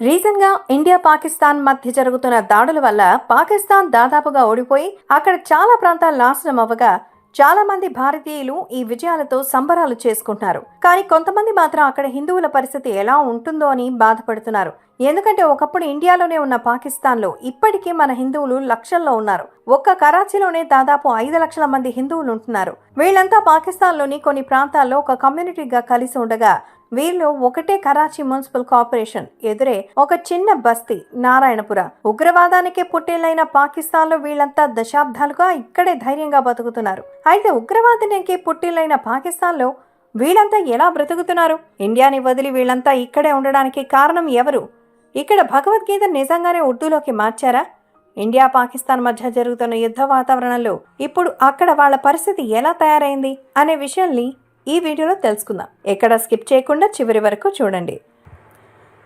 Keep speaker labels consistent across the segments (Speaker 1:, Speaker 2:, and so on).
Speaker 1: రీసెంట్గా ఇండియా పాకిస్తాన్ మధ్య జరుగుతున్న దాడుల వల్ల పాకిస్తాన్ దాదాపుగా ఓడిపోయి అక్కడ చాలా ప్రాంతాలు నాశనం అవ్వగా చాలా మంది భారతీయులు ఈ విజయాలతో సంబరాలు చేసుకుంటున్నారు. కానీ కొంతమంది మాత్రం అక్కడ హిందువుల పరిస్థితి ఎలా ఉంటుందో అని బాధపడుతున్నారు. ఎందుకంటే ఒకప్పుడు ఇండియాలోనే ఉన్న పాకిస్తాన్లో ఇప్పటికీ మన హిందువులు లక్షల్లో ఉన్నారు. ఒక్క కరాచీలోనే దాదాపు ఐదు లక్షల మంది హిందువులు ఉంటున్నారు. వీళ్ళంతా పాకిస్తాన్లోని కొన్ని ప్రాంతాల్లో ఒక కమ్యూనిటీగా కలిసి ఉండగా వీళ్ళు ఒకటే కరాచీ మున్సిపల్ కార్పొరేషన్ ఎదురే ఒక చిన్న బస్తీ నారాయణపుర. ఉగ్రవాదానికే పుట్టేలైన పాకిస్తాన్లో వీళ్ళంతా దశాబ్దాలుగా ఇక్కడే ధైర్యంగా బతుకుతున్నారు. అయితే ఉగ్రవాదానికి పుట్టిలైన పాకిస్తాన్లో వీళ్ళంతా ఎలా బ్రతుకుతున్నారు? ఇండియాని వదిలి వీళ్ళంతా ఇక్కడే ఉండడానికి కారణం ఎవరు? ఇక్కడ భగవద్గీత నిజంగానే ఉర్దూలోకి మార్చారా? ఇండియా పాకిస్తాన్ మధ్య జరుగుతున్న యుద్ధ వాతావరణంలో ఇప్పుడు అక్కడ వాళ్ళ పరిస్థితి ఎలా తయారైంది? అనే విషయాల్ని ఈ వీడియోలో తెలుసుకుందాం. ఎక్కడ స్కిప్ చేయకుండా చివరి వరకు చూడండి.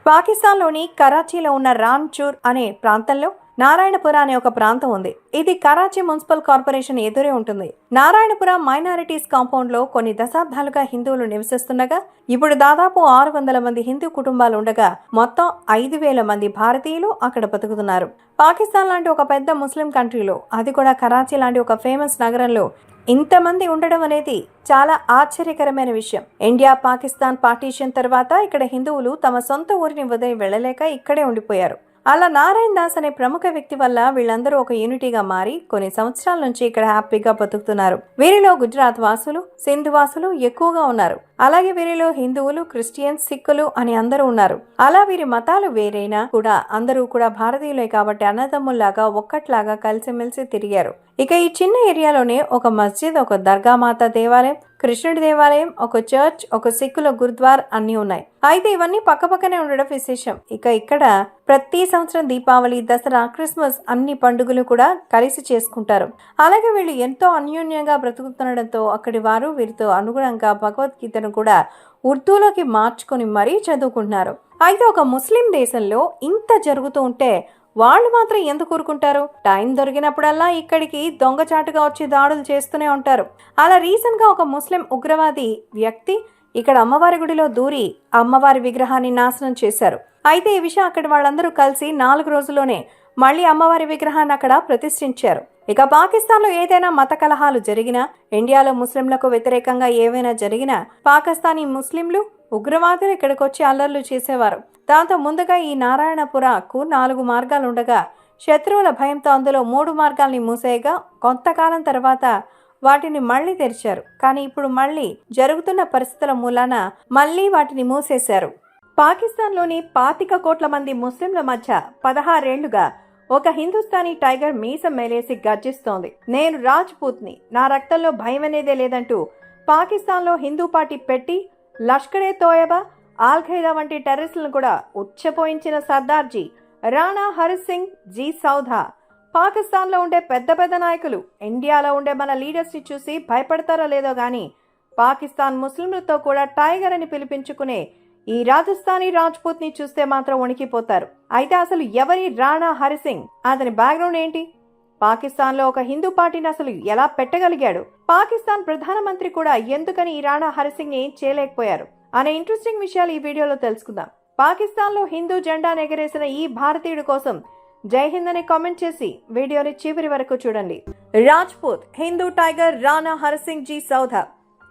Speaker 1: పాకిస్తాన్లోని కరాచీలో ఉన్న రామ్చూర్ అనే ప్రాంతంలో నారాయణపుర అనే ఒక ప్రాంతం ఉంది. ఇది కరాచీ మున్సిపల్ కార్పొరేషన్ ఎదురే ఉంటుంది. నారాయణపుర మైనారిటీస్ కాంపౌండ్లో కొన్ని దశాబ్దాలుగా హిందువులు నివసిస్తుండగా ఇప్పుడు దాదాపు ఆరు వందల మంది హిందూ కుటుంబాలు ఉండగా మొత్తం ఐదు వేల మంది భారతీయులు అక్కడ బతుకుతున్నారు. పాకిస్తాన్ లాంటి ఒక పెద్ద ముస్లిం కంట్రీలో అది కూడా కరాచీ లాంటి ఒక ఫేమస్ నగరంలో ఇంతమంది ఉండడం అనేది చాలా ఆశ్చర్యకరమైన విషయం. ఇండియా పాకిస్తాన్ పార్టీషన్ తర్వాత ఇక్కడ హిందువులు తమ సొంత ఊరిని వదిలి వెళ్ళలేక ఇక్కడే ఉండిపోయారు. అలా నారాయణ దాస్ అనే ప్రముఖ వ్యక్తి వల్ల వీళ్ళందరూ ఒక యూనిటీగా మారి కొన్ని సంవత్సరాల నుంచి ఇక్కడ హ్యాపీగా బతుకుతున్నారు. వీరిలో గుజరాత్ వాసులు సింధు వాసులు ఎక్కువగా ఉన్నారు. అలాగే వీరిలో హిందువులు క్రిస్టియన్స్ సిక్కులు అని అందరూ ఉన్నారు. అలా వీరి మతాలు వేరైనా కూడా అందరూ కూడా భారతీయులే కాబట్టి అన్నదమ్ముల్లాగా ఒక్కట్లాగా కలిసిమెలిసి తిరిగారు. ఇక ఈ చిన్న ఏరియాలోనే ఒక మస్జిద్ ఒక దర్గా మాత దేవాలయం కృష్ణుడి దేవాలయం ఒక చర్చ్ ఒక సిక్కుల గురుద్వార్ అన్నీ ఉన్నాయి. అయితే ఇవన్నీ పక్కపక్కనే ఉండడం విశేషం. ఇక ఇక్కడ ప్రతి సంవత్సరం దీపావళి దసరా క్రిస్మస్ అన్ని పండుగలు కూడా కలిసి చేసుకుంటారు. అలాగే వీళ్ళు ఎంతో అన్యోన్యంగా బ్రతుకుతుండడంతో అక్కడి వారు వీరితో అనుగుణంగా భగవద్గీతను కూడా ఉర్దూలోకి మార్చుకొని మరీ చదువుకుంటున్నారు. అయితే ఒక ముస్లిం దేశంలో ఇంత జరుగుతూ ఉంటే వాళ్ళు మాత్రం ఎందుకు కూరుకుంటారు టైం దొరికినప్పుడల్లా ఇక్కడికి దొంగచాటుగా వచ్చి దాడులు చేస్తూనే ఉంటారు. అలా రీసెంట్గా ఒక ముస్లిం ఉగ్రవాది వ్యక్తి ఇక్కడ అమ్మవారి గుడిలో దూరి అమ్మవారి విగ్రహాన్ని నాశనం చేశారు. అయితే ఈ విషయం అక్కడ వాళ్ళందరూ కలిసి నాలుగు రోజుల్లోనే మళ్ళీ అమ్మవారి విగ్రహాన్ని అక్కడ ప్రతిష్ఠించారు. ఇక పాకిస్తాన్లో ఏదైనా మత కలహాలు జరిగినా ఇండియాలో ముస్లింలకు వ్యతిరేకంగా ఏవైనా జరిగినా పాకిస్తానీ ముస్లింలు ఉగ్రవాదులు ఇక్కడికి వచ్చి అల్లర్లు చేసేవారు. దాంతో ముందుగా ఈ నారాయణపురకు నాలుగు మార్గాలు ఉండగా శత్రువుల భయంతో అందులో మూడు మార్గాల్ని మూసేయగా కొంతకాలం తర్వాత వాటిని మళ్ళీ తెరిచారు. కానీ ఇప్పుడు మళ్ళీ జరుగుతున్న పరిస్థితుల మూలాన మళ్ళీ వాటిని మూసేశారు. పాకిస్తాన్లోని పాతిక కోట్ల మంది ముస్లింల మధ్య పదహారేళ్ళుగా ఒక హిందుస్థానీ టైగర్ మీసం మేలేసి గర్జిస్తోంది. నేను రాజ్పూత్ని నా రక్తంలో భయం అనేదే లేదంటూ పాకిస్తాన్లో హిందూ పార్టీ పెట్టి లష్కరే తోయబా ఖైదా వంటి టెర్రరిస్టులను కూడా ఉచ్చపోయించిన సర్దార్జీ రాణా హరి సింగ్ జీ సౌధా. పాకిస్తాన్లో ఉండే పెద్ద పెద్ద నాయకులు ఇండియాలో ఉండే మన లీడర్స్ని చూసి భయపడతారో లేదో కానీ పాకిస్తాన్ ముస్లింలతో కూడా టైగర్ అని పిలిపించుకునే ఈ రాజస్థానీ రాజ్పూత్ని చూస్తే మాత్రం వణికిపోతారు. అయితే అసలు ఎవరి రాణా హరిసింగ్ అతని బ్యాక్గ్రౌండ్ ఏంటి? పాకిస్తాన్లో ఒక హిందూ పార్టీని అసలు ఎలా పెట్టగలిగాడు? పాకిస్తాన్ ప్రధానమంత్రి కూడా ఎందుకని ఈ రాణా హరిసింగ్ని చేయలేకపోయారు? అనే ఇంట్రెస్టింగ్ విషయాలు ఈ వీడియోలో తెలుసుకుందాం. పాకిస్తాన్లో హిందూ జెండా ఎగరేసిన ఈ భారతీయుడి కోసం జై హింద్ అని కామెంట్ చేసి వీడియోని చివరి వరకు చూడండి. రాజ్పూత్ హిందూ టైగర్ రాణా హర్సింగ్ జీ సౌధా.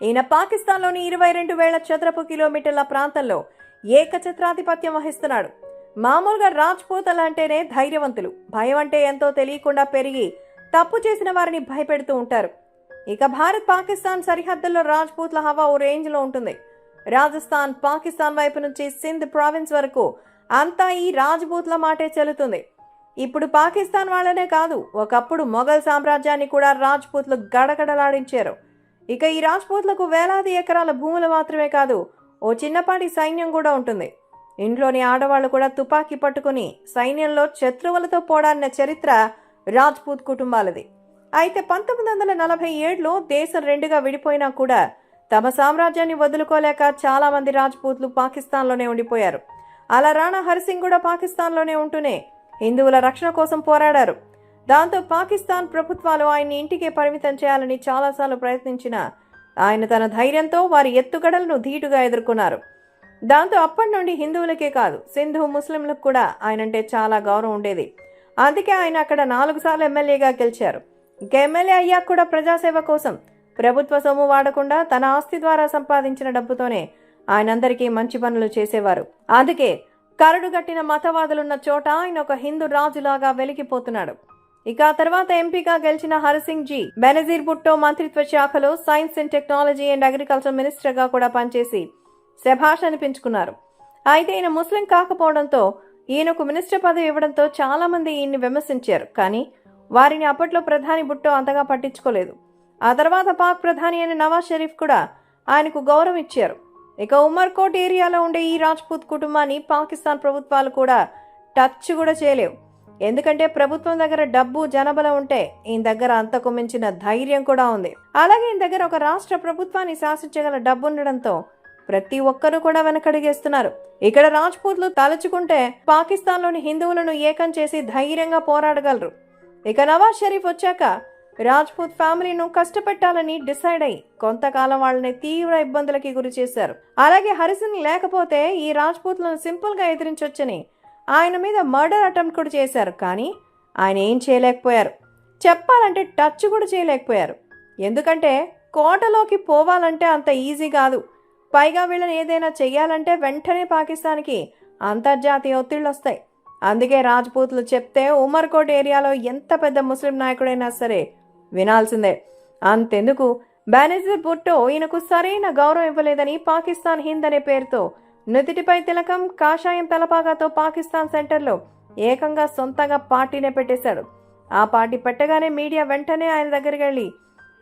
Speaker 1: ఈయన పాకిస్తాన్లోని ఇరవై రెండు వేల చదరపు కిలోమీటర్ల ప్రాంతంలో ఏకఛత్రాధిపత్యం వహిస్తున్నాడు. మామూలుగా రాజ్పూతలు అంటేనే ధైర్యవంతులు. భయం అంటే ఎంతో తెలియకుండా పెరిగి తప్పు చేసిన వారిని భయపెడుతూ ఉంటారు. ఇక భారత్ పాకిస్తాన్ సరిహద్దుల్లో రాజ్పూత్ల హవా ఓ రేంజ్లో ఉంటుంది. రాజస్థాన్ పాకిస్తాన్ వైపు నుంచి సింధ్ ప్రావిన్స్ వరకు అంతా ఈ రాజ్పూత్ల మాటే చెల్లుతుంది. ఇప్పుడు పాకిస్తాన్ వాళ్ళనే కాదు ఒకప్పుడు మొఘల్ సామ్రాజ్యాన్ని కూడా రాజ్పూత్లు గడగడలాడించారు. ఇక ఈ రాజ్పూత్లకు వేలాది ఎకరాల భూములు మాత్రమే కాదు ఓ చిన్నపాటి సైన్యం కూడా ఉంటుంది. ఇంట్లోని ఆడవాళ్ళు కూడా తుపాకీ పట్టుకుని సైన్యంలో శత్రువులతో పోడాడిన చరిత్ర రాజ్పూత్ కుటుంబాలది. అయితే పంతొమ్మిది వందల నలభై ఏడులో దేశం రెండుగా విడిపోయినా కూడా తమ సామ్రాజ్యాన్ని వదులుకోలేక చాలా మంది రాజ్పూత్లు పాకిస్తాన్లోనే ఉండిపోయారు. అలా రాణా హరిసింగ్ కూడా పాకిస్తాన్లోనే ఉంటూనే హిందువుల రక్షణ కోసం పోరాడారు. దాంతో పాకిస్తాన్ ప్రభుత్వాలు ఆయన్ని ఇంటికే పరిమితం చేయాలని చాలాసార్లు ప్రయత్నించిన ఆయన తన ధైర్యంతో వారి ఎత్తుగడలను ధీటుగా ఎదుర్కొన్నారు. దాంతో అప్పటి నుండి హిందువులకే కాదు సింధు ముస్లింలకు కూడా ఆయనంటే చాలా గౌరవం ఉండేది. అందుకే ఆయన అక్కడ నాలుగు సార్లు ఎమ్మెల్యేగా గెలిచారు. ఇంకా ఎమ్మెల్యే అయ్యాక కూడా ప్రజాసేవ కోసం ప్రభుత్వ సొమ్ము వాడకుండా తన ఆస్తి ద్వారా సంపాదించిన డబ్బుతోనే ఆయనందరికీ మంచి పనులు చేసేవారు. అందుకే కరడుగట్టిన మతవాదులున్న చోట ఆయన ఒక హిందూ రాజులాగా వెలిగిపోతున్నాడు. ఇక ఆ తర్వాత ఎంపీగా గెలిచిన హరిసింగ్ జీ బెనజీర్ భుట్టో మంత్రిత్వ శాఖలో science and technology and agriculture మినిస్టర్గా కూడా పనిచేసి శభాష్ అనిపించుకున్నారు. అయితే ఈయన ముస్లిం కాకపోవడంతో ఈయనకు మినిస్టర్ పదవి ఇవ్వడంతో చాలా మంది ఈయన్ని విమర్శించారు. కానీ వారిని అప్పట్లో ప్రధాని భుట్టో అంతగా పట్టించుకోలేదు. ఆ తర్వాత పాక్ ప్రధాని అయిన నవాజ్ షరీఫ్ కూడా ఆయనకు గౌరవం ఇచ్చారు. ఇక ఉమర్కోట్ ఏరియాలో ఉండే ఈ రాజ్పూత్ కుటుంబాన్ని పాకిస్తాన్ ప్రభుత్వాలు కూడా టచ్ కూడా చేయలేవు. ఎందుకంటే ప్రభుత్వం దగ్గర డబ్బు జనబలం ఉంటే ఈయన దగ్గర అంతకు మించిన ధైర్యం కూడా ఉంది. అలాగే ఈయన దగ్గర ఒక రాష్ట్ర ప్రభుత్వాన్ని శాసించగల డబ్బు ఉండడంతో ప్రతి ఒక్కరూ కూడా వెనకడిగేస్తున్నారు. ఇక్కడ రాజ్పూత్లు తలుచుకుంటే పాకిస్తాన్లోని హిందువులను ఏకం చేసి ధైర్యంగా పోరాడగలరు. ఇక నవాజ్ షరీఫ్ వచ్చాక రాజ్పూత్ ఫ్యామిలీను కష్టపెట్టాలని డిసైడ్ అయ్యి కొంతకాలం వాళ్ళని తీవ్ర ఇబ్బందులకి గురి చేశారు. అలాగే హరిసింగ్ లేకపోతే ఈ రాజ్పూత్లను సింపుల్గా ఎదిరించొచ్చని ఆయన మీద మర్డర్ అటెంప్ట్ కూడా చేశారు. కానీ ఆయన ఏం చేయలేకపోయారు. చెప్పాలంటే టచ్ కూడా చేయలేకపోయారు. ఎందుకంటే కోటలోకి పోవాలంటే అంత ఈజీ కాదు. పైగా వీళ్ళని ఏదైనా చెయ్యాలంటే వెంటనే పాకిస్తాన్కి అంతర్జాతీయ ఒత్తిళ్ళు వస్తాయి. అందుకే రాజ్పూత్లు చెప్తే ఉమర్కోట్ ఏరియాలో ఎంత పెద్ద ముస్లిం నాయకుడైనా సరే వినాల్సిందే. అంతెందుకు? బెనజీర్ భుట్టో ఈయనకు సరైన గౌరవం ఇవ్వలేదని పాకిస్తాన్ హింద్ అనే పేరుతో నుదుటిపై తిలకం కాషాయం తలపాగాతో పాకిస్తాన్ సెంటర్లో ఏకంగా సొంతంగా పార్టీనే పెట్టేశాడు. ఆ పార్టీ పెట్టగానే మీడియా వెంటనే ఆయన దగ్గరికి వెళ్ళి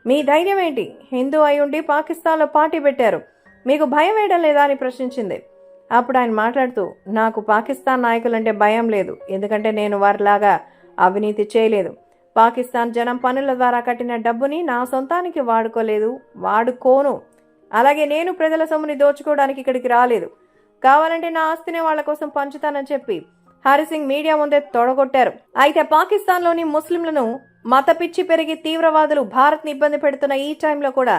Speaker 1: మీ ధైర్యం ఏంటి? హిందూ అయి ఉండి పాకిస్తాన్లో పార్టీ పెట్టారు. మీకు భయం వేయడం లేదా? అని ప్రశ్నించింది. అప్పుడు ఆయన మాట్లాడుతూ నాకు పాకిస్తాన్ నాయకులంటే భయం లేదు. ఎందుకంటే నేను వారిలాగా అవినీతి చేయలేదు. పాకిస్తాన్ జనం పనుల ద్వారా కట్టిన డబ్బుని నా సొంతానికి వాడుకోలేదు వాడుకోను. అలాగే నేను ప్రజల సొమ్ముని దోచుకోవడానికి ఇక్కడికి రాలేదు. కావాలంటే నా ఆస్తిని వాళ్ళ కోసం పంచుతానని చెప్పి హరిసింగ్ మీడియా ముందే తొడగొట్టారు. అయితే పాకిస్తాన్లోని ముస్లింలను మత పిచ్చి పెరిగి తీవ్రవాదులు భారత్ని ఇబ్బంది పెడుతున్న ఈ టైంలో కూడా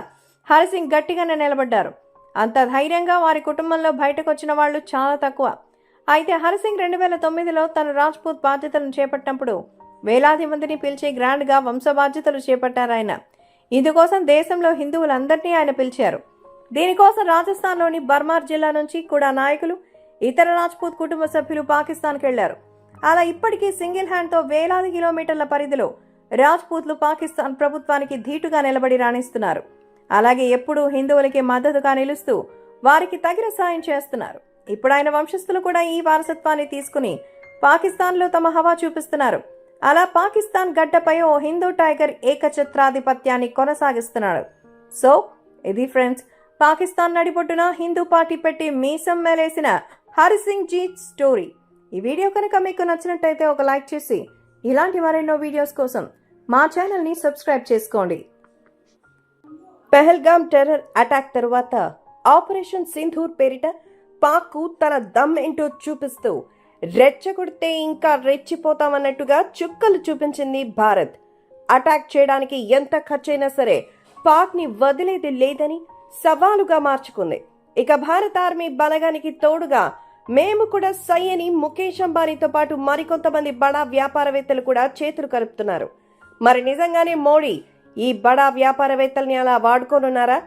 Speaker 1: హరిసింగ్ గట్టిగానే నిలబడ్డారు. అంత ధైర్యంగా వారి కుటుంబంలో బయటకు వచ్చిన వాళ్ళు చాలా తక్కువ. అయితే హరిసింగ్ రెండు వేల తొమ్మిదిలో తన రాజ్పూత్ బాధ్యతలను చేపట్టినప్పుడు వేలాది మందిని పిలిచి గ్రాండ్గా వంశ బాధ్యతలు చేపట్టారు ఆయన ఇందుకోసం దేశంలో హిందువులందరినీ ఆయన పిలిచారు. దీనికోసం రాజస్థాన్లోని బర్మార్ జిల్లా నుంచి కూడా నాయకులు ఇతర రాజ్పూత్ కుటుంబ సభ్యులు పాకిస్తాన్కి వెళ్ళారు అలా ఇప్పటికీ సింగిల్ హ్యాండ్తో వేలాది కిలోమీటర్ల పరిధిలో రాజ్పూత్లు పాకిస్తాన్ ప్రభుత్వానికి ధీటుగా నిలబడి రాణిస్తున్నారు. అలాగే ఎప్పుడూ హిందువులకి మద్దతుగా నిలుస్తూ వారికి తగిన సాయం చేస్తున్నారు. ఇప్పుడు ఆయన వంశస్థులు కూడా ఈ వారసత్వాన్ని తీసుకుని పాకిస్తాన్లో తమ హవా చూపిస్తున్నారు. అలా పాకిస్తాన్ గడ్డపై ఓ హిందూ టైగర్ ఏకఛత్రాధిపత్యాన్ని కొనసాగిస్తున్నాడు. సో ఇది ఫ్రెండ్స్ పాకిస్తాన్ నడిబొడ్డున హిందూ పార్టీ పెట్టి మీసం మేలేసిన హరిసింగ్ జీత్ స్టోరీ. ఈ వీడియో కనుక మీకు నచ్చినట్టయితే ఒక లైక్ చేసి ఇలాంటి మరెన్నో వీడియోస్ కోసం మా ఛానల్ని సబ్స్క్రైబ్ చేసుకోండి. పెహల్గామ్ టెర్రర్ అటాక్ తరువాత ఆపరేషన్ సింధూర్ పేరిట పాక్కు తన దమ్ ఏంటో చూపిస్తూ రెచ్చగొడితే ఇంకా రెచ్చిపోతామన్నట్టుగా చుక్కలు చూపించింది భారత్. అటాక్ చేయడానికి ఎంత ఖర్చైనా సరే పాక్ని వదిలేది లేదని సవాలుగా మార్చుకుంది. ఇక భారత ఆర్మీ బలగానికి తోడుగా మేము కూడా సై అని ముఖేష్ అంబానీతో పాటు మరికొంతమంది బడా వ్యాపారవేత్తలు కూడా చేతులు కలుపుతున్నారు మరి నిజంగానే మోడీ ఈ బడా వ్యాపారవేత్తల్ని అలా వాడుకోనున్నారా?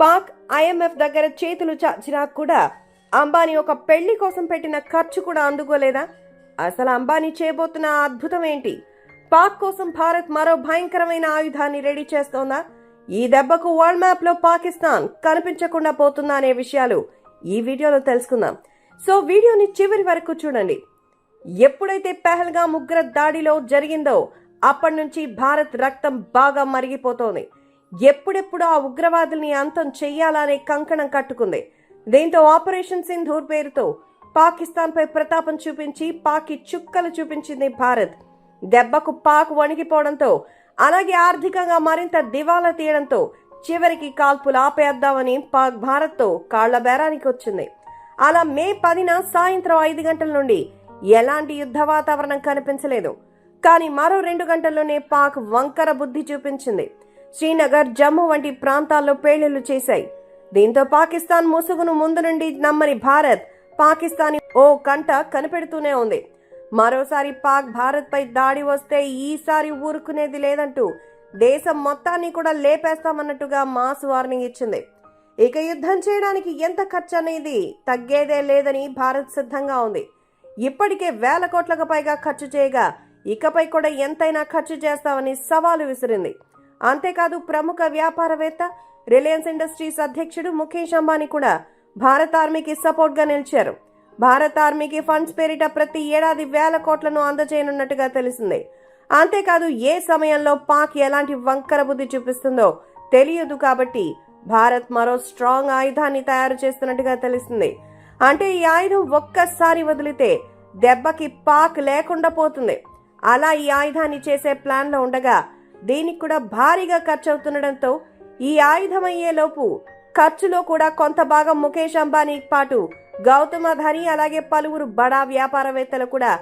Speaker 1: పాక్ ఐఎంఎఫ్ దగ్గర చేతులు చాచినా కూడా అంబానీ ఒక పెళ్ళి కోసం పెట్టిన ఖర్చు కూడా అందుకోలేదా? అసలు అంబానీ చేయబోతున్న అద్భుతం ఏంటి? పాక్ కోసం భారత్ మరో భయంకరమైన ఆయుధాన్ని రెడీ చేస్తోందా? ఈ దెబ్బకు వరల్డ్ మ్యాప్లో పాకిస్తాన్ కనిపించకుండా పోతుందా అనే విషయాలు ఈ వీడియోలో తెలుసుకుందాం. సో వీడియోని చివరి వరకు చూడండి. ఎప్పుడైతే పెహల్గా ముగ్గుర దాడిలో జరిగిందో అప్పటి నుంచి భారత్ రక్తం బాగా మరిగిపోతోంది. ఎప్పుడెప్పుడు ఆ ఉగ్రవాదుల్ని అంతం చెయ్యాలనే కంకణం కట్టుకుంది. దీంతో ఆపరేషన్ సింధూర్ పేరుతో పాకిస్తాన్పై ప్రతాపం చూపించి పాకి చుక్కలు చూపించింది భారత్. దెబ్బకు పాక్ వణిగిపోవడంతో అలాగే ఆర్థికంగా మరింత దివాలా తీయడంతో చివరికి కాల్పులు ఆపేద్దామని పాక్ భారత్తో కాళ్ళ బేరానికి వచ్చింది. అలా మే పదిన సాయంత్రం ఐదు గంటల నుండి ఎలాంటి యుద్ధ వాతావరణం కనిపించలేదు. కానీ మరో రెండు గంటల్లోనే పాక్ వంకర బుద్ధి చూపించింది. శ్రీనగర్ జమ్మూ వంటి ప్రాంతాల్లో పేలుళ్ళు చేశాయి.
Speaker 2: దీంతో పాకిస్తాన్ ముసుగును ముందు నుండి నమ్మని భారత్ పాకిస్తాన్ ఓ కంట కనిపెడుతూనే ఉంది. మరోసారి పాక్ భారత్ పై దాడి వస్తే ఈసారి ఊరుకునేది లేదంటూ దేశం మొత్తాన్ని కూడా లేపేస్తామన్నట్టుగా మాస్ వార్నింగ్ ఇచ్చింది. ఇక యుద్ధం చేయడానికి ఎంత ఖర్చు అనేది తగ్గేదే లేదని భారత్ సిద్ధంగా ఉంది. ఇప్పటికే వేల కోట్లకు పైగా ఖర్చు చేయగా ఇకపై కూడా ఎంతైనా ఖర్చు చేస్తామని సవాలు విసిరింది. అంతేకాదు ప్రముఖ వ్యాపారవేత్త రిలయన్స్ ఇండస్ట్రీస్ అధ్యక్షుడు ముఖేష్ అంబానీ కూడా భారత్ ఆర్మీకి సపోర్ట్గా నిలిచారు. భారత్ ఆర్మీకి ఫండ్స్ పేరిట ప్రతి ఏడాది వేల కోట్లను అందజేయనున్నట్టుగా తెలిసింది. అంతేకాదు ఏ సమయంలో పాక్ ఎలాంటి వంకర బుద్ధి చూపిస్తుందో తెలియదు కాబట్టి భారత్ మరో స్ట్రాంగ్ ఆయుధాన్ని తయారు చేస్తున్నట్టుగా తెలిసింది. అంటే ఈ ఆయుధం ఒక్కసారి వదిలితే దెబ్బకి పాక్ లేకుండా పోతుంది. అలా ఈ ఆయుధాన్ని చేసే ప్లాన్లో ఉండగా దీనికి కూడా భారీగా ఖర్చు అవుతుండడంతో ఈ ఆయుధమయ్యేలోపు ఖర్చులో కూడా కొంత భాగం ముఖేష్ అంబానీ పాటు గౌతమ్ అదానీ అలాగే పలువురు బడా వ్యాపారవేత్తలు కూడా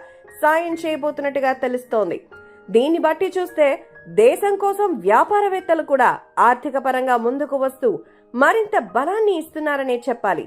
Speaker 2: సాయం చేయబోతున్నట్టుగా తెలుస్తోంది. దీన్ని బట్టి చూస్తే దేశం కోసం వ్యాపారవేత్తలు కూడా ఆర్థిక పరంగా ముందుకు వస్తూ మరింత బలాన్ని ఇస్తున్నారనే చెప్పాలి.